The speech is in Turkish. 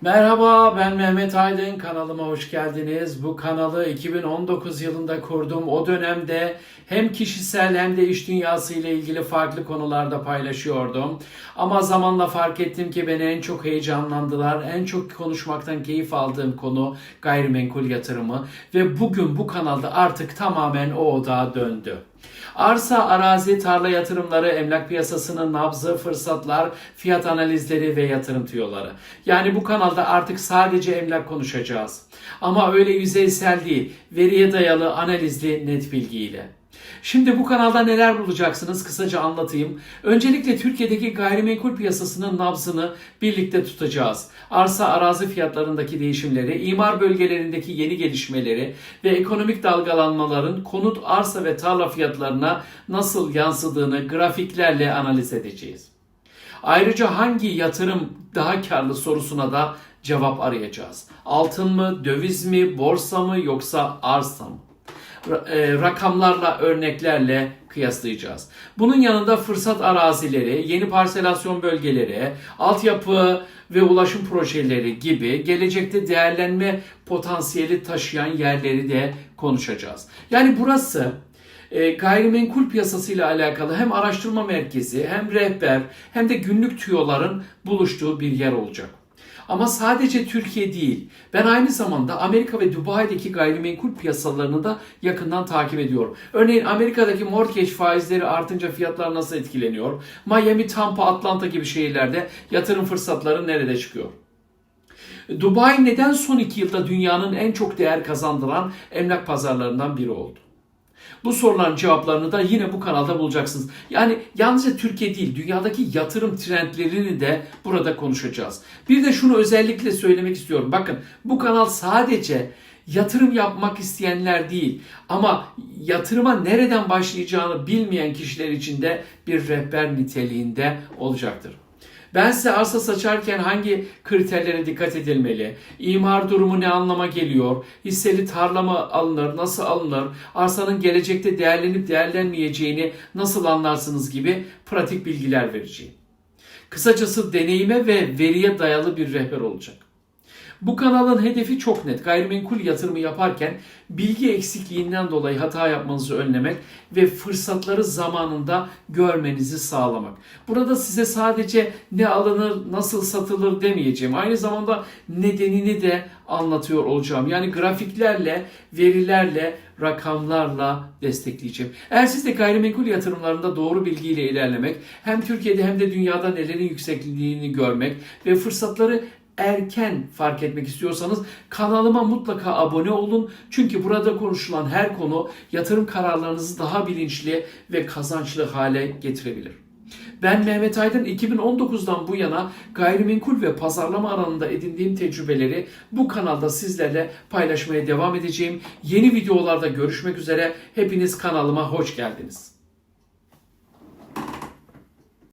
Merhaba ben Mehmet Aydın kanalıma hoş geldiniz. Bu kanalı 2019 yılında kurdum. O dönemde hem kişisel hem de iş dünyası ile ilgili farklı konularda paylaşıyordum. Ama zamanla fark ettim ki beni en çok heyecanlandılar. En çok konuşmaktan keyif aldığım konu gayrimenkul yatırımı ve bugün bu kanalda artık tamamen o odağa döndü. Arsa, arazi, tarla yatırımları, emlak piyasasının nabzı, fırsatlar, fiyat analizleri ve yatırım tüyoları. Yani bu kanalda artık sadece emlak konuşacağız. Ama öyle yüzeysel değil, veriye dayalı, analizli, net bilgiyle. Şimdi bu kanalda neler bulacaksınız kısaca anlatayım. Öncelikle Türkiye'deki gayrimenkul piyasasının nabzını birlikte tutacağız. Arsa arazi fiyatlarındaki değişimleri, imar bölgelerindeki yeni gelişmeleri ve ekonomik dalgalanmaların konut, arsa ve tarla fiyatlarına nasıl yansıdığını grafiklerle analiz edeceğiz. Ayrıca hangi yatırım daha karlı sorusuna da cevap arayacağız. Altın mı, döviz mi, borsa mı yoksa arsa mı? E, rakamlarla, örneklerle kıyaslayacağız. Bunun yanında fırsat arazileri, yeni parselasyon bölgeleri, altyapı ve ulaşım projeleri gibi gelecekte değerlenme potansiyeli taşıyan yerleri de konuşacağız. Yani burası e, gayrimenkul piyasasıyla alakalı hem araştırma merkezi hem rehber hem de günlük tüyoların buluştuğu bir yer olacak. Ama sadece Türkiye değil. Ben aynı zamanda Amerika ve Dubai'deki gayrimenkul piyasalarını da yakından takip ediyorum. Örneğin Amerika'daki mortgage faizleri artınca fiyatlar nasıl etkileniyor? Miami, Tampa, Atlanta gibi şehirlerde yatırım fırsatları nerede çıkıyor? Dubai neden son iki yılda dünyanın en çok değer kazandıran emlak pazarlarından biri oldu? Bu soruların cevaplarını da yine bu kanalda bulacaksınız. Yani yalnızca Türkiye değil, dünyadaki yatırım trendlerini de burada konuşacağız. Bir de şunu özellikle söylemek istiyorum. Bakın bu kanal sadece yatırım yapmak isteyenler değil ama yatırıma nereden başlayacağını bilmeyen kişiler için de bir rehber niteliğinde olacaktır. Ben size arsa saçarken hangi kriterlere dikkat edilmeli? İmar durumu ne anlama geliyor? Hisseli tarla mı alınır? Nasıl alınır? Arsanın gelecekte değerlenip değerlenmeyeceğini nasıl anlarsınız gibi pratik bilgiler vereceğim. Kısacası deneyime ve veriye dayalı bir rehber olacak. Bu kanalın hedefi çok net. Gayrimenkul yatırımı yaparken bilgi eksikliğinden dolayı hata yapmanızı önlemek ve fırsatları zamanında görmenizi sağlamak. Burada size sadece ne alınır, nasıl satılır demeyeceğim. Aynı zamanda nedenini de anlatıyor olacağım. Yani grafiklerle, verilerle, rakamlarla destekleyeceğim. Eğer siz de gayrimenkul yatırımlarında doğru bilgiyle ilerlemek, hem Türkiye'de hem de dünyada nelerin yüksekliğini görmek ve fırsatları erken fark etmek istiyorsanız kanalıma mutlaka abone olun. Çünkü burada konuşulan her konu yatırım kararlarınızı daha bilinçli ve kazançlı hale getirebilir. Ben Mehmet Aydın 2019'dan bu yana gayrimenkul ve pazarlama alanında edindiğim tecrübeleri bu kanalda sizlerle paylaşmaya devam edeceğim. Yeni videolarda görüşmek üzere. Hepiniz kanalıma hoş geldiniz.